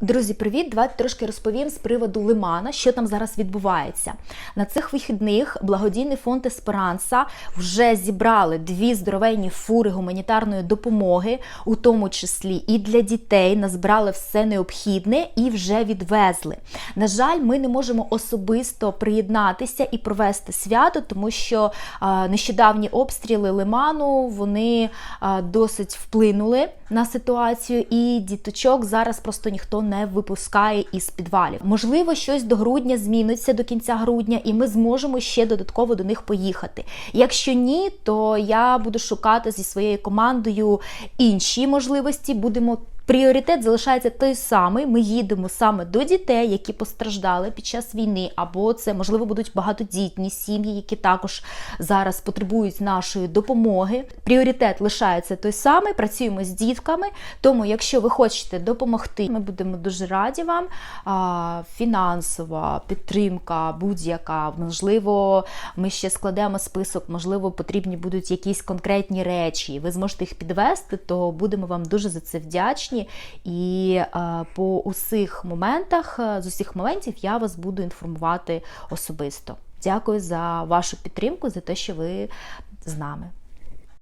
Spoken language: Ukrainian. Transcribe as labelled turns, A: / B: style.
A: Друзі, привіт! Давайте трошки розповім з приводу Лимана, що там зараз відбувається. На цих вихідних благодійний фонд Есперанса вже зібрали дві здоровенні фури гуманітарної допомоги, у тому числі і для дітей. Назбирали все необхідне і вже відвезли. На жаль, ми не можемо особисто приєднатися і провести свято, тому що нещодавні обстріли Лиману вони досить вплинули на ситуацію, і діточок зараз просто ніхто не випускає із підвалів. Можливо, щось до грудня зміниться до кінця грудня, і ми зможемо ще додатково до них поїхати. Якщо ні, то я буду шукати зі своєю командою інші можливості. Будемо Пріоритет залишається той самий. Ми їдемо саме до дітей, які постраждали під час війни, або це можливо будуть багатодітні сім'ї, які також зараз потребують нашої допомоги. Пріоритет лишається той самий. Працюємо з дітками. Тому, якщо ви хочете допомогти, ми будемо дуже раді вам. Фінансова підтримка, будь-яка. Можливо, ми ще складемо список, можливо, потрібні будуть якісь конкретні речі. Ви зможете їх підвести, то будемо вам дуже за це вдячні. І е, по усіх моментах, е, з усіх моментів я вас буду інформувати особисто. Дякую за вашу підтримку, за те, що ви з нами.